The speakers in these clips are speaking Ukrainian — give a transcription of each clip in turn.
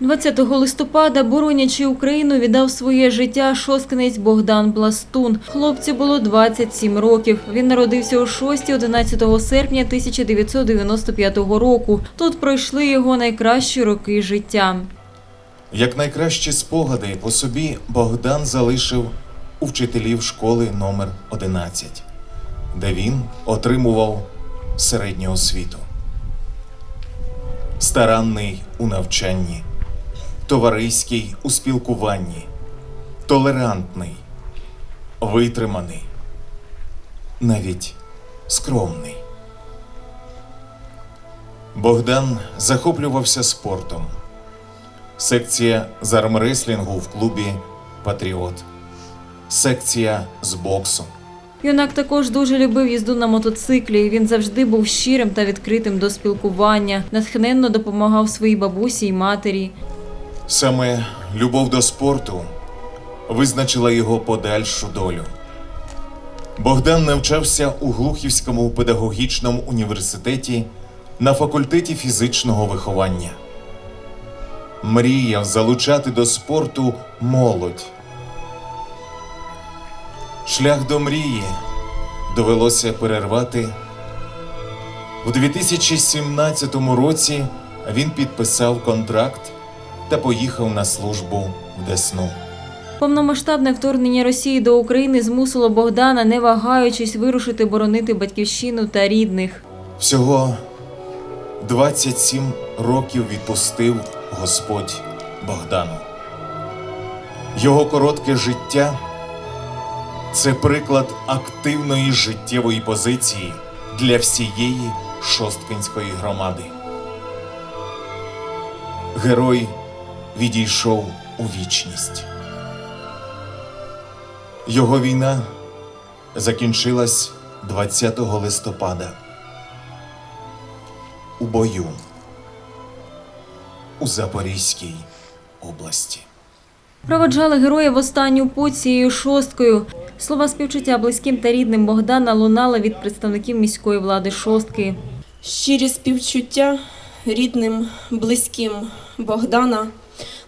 20 листопада, боронячи Україну, віддав своє життя шосткинець Богдан Пластун. Хлопцю було 27 років. Він народився у Шості 11 серпня 1995 року. Тут пройшли його найкращі роки життя. Як найкращі спогади по собі Богдан залишив у вчителів школи номер 11, де він отримував середню освіту. Старанний у навчанні, товариський у спілкуванні, толерантний, витриманий, навіть скромний. Богдан захоплювався спортом секція з армреслінгу в клубі Патріот, секція з боксу. Юнак також дуже любив їзду на мотоциклі. Він завжди був щирим та відкритим до спілкування, натхненно допомагав своїй бабусі й матері. Саме любов до спорту визначила його подальшу долю. Богдан навчався у Глухівському педагогічному університеті на факультеті фізичного виховання. Мріяв залучати до спорту молодь. Шлях до мрії довелося перервати. У 2017 році він підписав контракт та поїхав на службу в Десну. Повномасштабне вторгнення Росії до України змусило Богдана, не вагаючись, вирушити боронити батьківщину та рідних. Всього 27 років відпустив Господь Богдану. Його коротке життя це приклад активної життєвої позиції для всієї Шосткинської громади. Герой відійшов у вічність. Його війна закінчилась 20 листопада у бою у Запорізькій області. Проводжали героя в останню путь цією шосткою. Слова співчуття близьким та рідним Богдана лунали від представників міської влади шостки. Щирі співчуття рідним, близьким Богдана.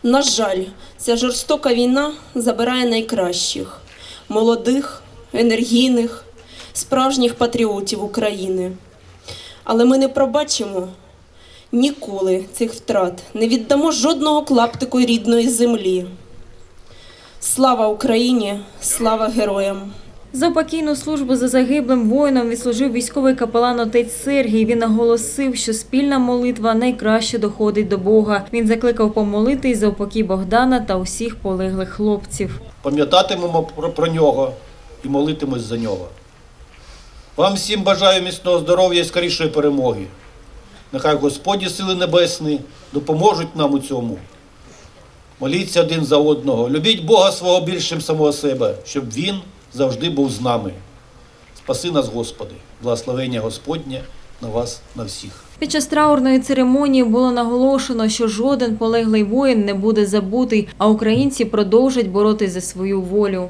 На жаль, ця жорстока війна забирає найкращих, молодих, енергійних, справжніх патріотів України. Але ми не пробачимо ніколи цих втрат, не віддамо жодного клаптику рідної землі. Слава Україні! Слава героям! За покійну службу за загиблим воїном відслужив військовий капелан отець Сергій. Він наголосив, що спільна молитва найкраще доходить до Бога. Він закликав помолитись за упокій Богдана та усіх полеглих хлопців. пам'ятатимемо про, нього і молитимось за нього. Вам всім бажаю міцного здоров'я і скорішої перемоги. Нехай Господні сили небесні допоможуть нам у цьому. Моліться один за одного, любіть Бога свого більшим самого себе, щоб Він завжди був з нами. Спаси нас, Господи, благословення Господнє на вас, на всіх. Під час траурної церемонії було наголошено, що жоден полеглий воїн не буде забутий, а українці продовжать боротись за свою волю.